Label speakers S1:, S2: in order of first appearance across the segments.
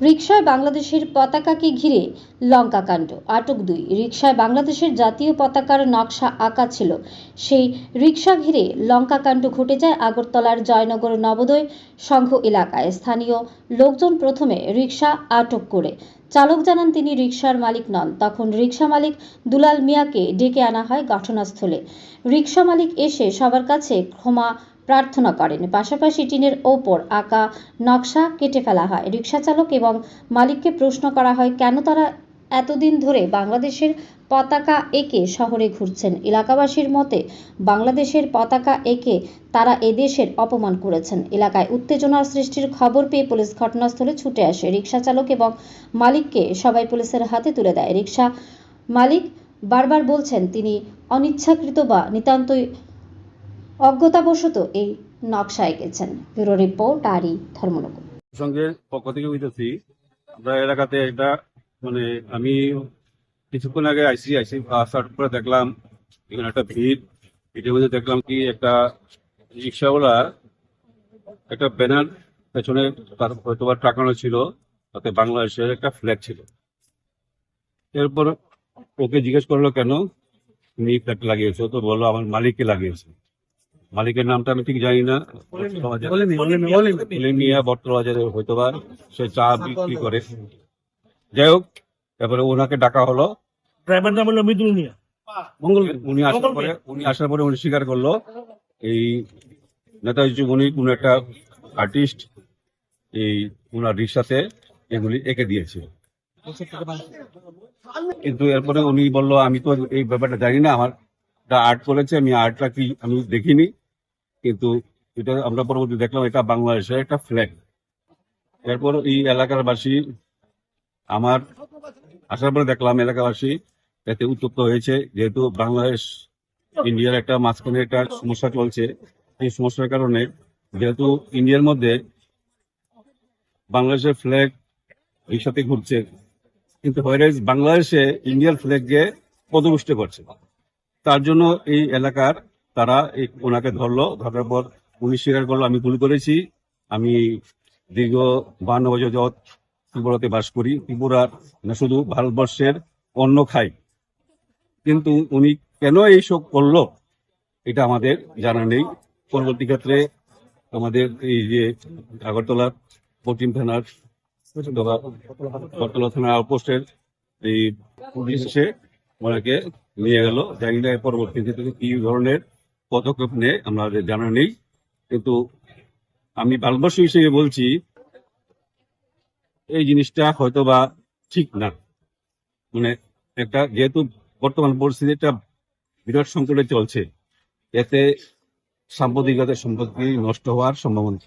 S1: রিকশায় বাংলাদেশের পতাকাকে ঘিরে লঙ্কাকাণ্ড আটক দুই। রিকশায় বাংলাদেশের জাতীয় পতাকার নকশা আঁকা ছিল। সেই রিকশা ঘিরে লঙ্কাকাণ্ড ঘটে যায় আগরতলার জয়নগর নবোদয় সংঘ এলাকায়। স্থানীয় লোকজন প্রথমে রিকশা আটক করে। চালক জানান, তিনি রিকশার মালিক নন। তখন রিকশা মালিক দুলাল মিয়াকে ডেকে আনা হয় ঘটনাস্থলে। রিকশা মালিক এসে সবার কাছে ক্ষমা প্রার্থনা করেন। পাশাপাশি টিনের ওপর আঁকা নকশা কেটে ফেলা হয়। রিক্সা চালক এবং মালিককে প্রশ্ন করা হয়, কেন তারা এতদিন ধরে বাংলাদেশের পতাকা এঁকে শহরে ঘুরছেন? এলাকাবাসীর মতে, বাংলাদেশের পতাকা এঁকে তারা এদেশের অপমান করেছেন। এলাকায় উত্তেজনার সৃষ্টির খবর পেয়ে পুলিশ ঘটনাস্থলে ছুটে আসে। রিক্সা চালক এবং মালিককে সবাই পুলিশের হাতে তুলে দেয়। রিক্সা মালিক বারবার বলছেন, তিনি অনিচ্ছাকৃত বা নিতান্তই অজ্ঞতাবশত এই নকশা এঁকেছেন ব্যুরো রিপোর্ট, আরই ধর্মনগর।
S2: সঙ্গে পক্ষ থেকে হইতেছি আমরা এলাকাতে একটা মানে আমি কিছুক্ষণ আগে আইসি আইসি আসার পরে দেখলাম, এখানে একটা ভিড়। ভিড়ের মধ্যে দেখলাম কি একটা রিক্সাওয়ালা একটা ব্যানার পেছনে তার হয়তো বা টাকানো ছিল, তাতে বাংলাদেশের একটা ফ্ল্যাগ ছিল। এরপর ওকে জিজ্ঞেস করল, কেন? তুমি ফ্ল্যাগ লাগিয়েছো? তো বলল, আমার মালিককে লাগিয়েছে। মালিকের নামটা আমি ঠিক জানি না। মিয়া বর্তমান বাজারে হয়তো বা সে চা বিক্রি করে। যাই হোক তারপরে ওনাকে ডাকা হলো।
S3: ড্রাইভার নাম হলো মৃদুল মিয়া।
S2: উনি আসার পরে উনি আসার পরে উনি স্বীকার করল। এই নেতাজি উনি কোন একটা আর্টিস্ট এই ওনার রিক্সাতে এগুলি এঁকে দিয়েছে। কিন্তু এরপরে উনি বলল আমি তো এই ব্যাপারটা জানি না আমার আর্ট করেছে আমি আর্টটা কি আমি দেখিনি। কিন্তু এটা আমরা পরবর্তী দেখলাম, এটা বাংলাদেশের একটা ফ্ল্যাগ এরপর এই এলাকার বাসী আমার আসার পরে দেখলাম এলাকাবাসী এতে উত্তপ্ত হয়েছে, যেহেতু বাংলাদেশ, ইন্ডিয়ার একটা মাঝখানে একটা সমস্যা চলছে। এই সমস্যার কারণে যেহেতু ইন্ডিয়ার মধ্যে বাংলাদেশের ফ্ল্যাগ এই সাথে ঘুরছে, কিন্তু হোয়াইরাইজ বাংলাদেশে ইন্ডিয়ার ফ্ল্যাগকে পদপুষ্ট করছে। তার জন্য এই এলাকার তারা ওনাকে ধরলো, ধরার পর উনি স্বীকার করল, আমি ভুল করেছি। আমি দীর্ঘ বান্ন বছর যাবৎ ত্রিপুরাতে বাস করি। ত্রিপুরার না শুধু ভারতবর্ষের অন্ন খাই। কিন্তু উনি কেন এইসব করল, এটা আমাদের জানা নেই। পরবর্তী ক্ষেত্রে আমাদের এই যে আগরতলার পশ্চিম থানার, আগরতলা থানার আউটপোস্টের এই পুলিশ এসে ওনাকে নিয়ে গেল। জানি না পরবর্তী ক্ষেত্রে কি ধরনের পদক্ষেপ নেই আমাদের জানা নেই, কিন্তু আমি ভারতবর্ষ হিসেবে বলছি, এই জিনিসটা হয়তো বা ঠিক না। মানে একটা যেহেতু বর্তমান পরিস্থিতিটা বিরাট সংকটে চলছে, এতে সাম্প্রদায়িকতার সম্পত্তি নষ্ট হওয়ার সম্ভাবনা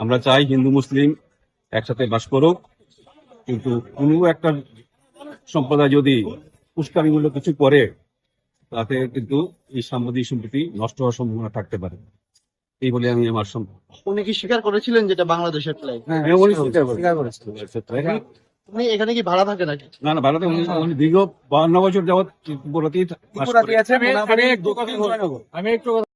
S2: আমরা চাই হিন্দু, মুসলিম একসাথে বাস করুক, কিন্তু কোনো একটা সম্প্রদায় যদি উস্কানিমূলক কিছু করে তাতে কিন্তু এই সাম্প্রতিক সম্পত্তি নষ্ট হওয়ার সম্ভাবনা থাকতে পারে। এই বলে আমি আমার
S4: উনি কি স্বীকার করেছিলেন যেটা বাংলাদেশের ফ্ল্যাগ
S2: হ্যাঁ, উনি স্বীকার করেছেন। এখন
S4: উনি এখানে কি ভাড়া থাকে নাকি?
S2: না না ভারতে উনি উনি দীর্ঘ বান্ন বছর যাবৎ ত্রিপুরাতেই
S3: আমি একটু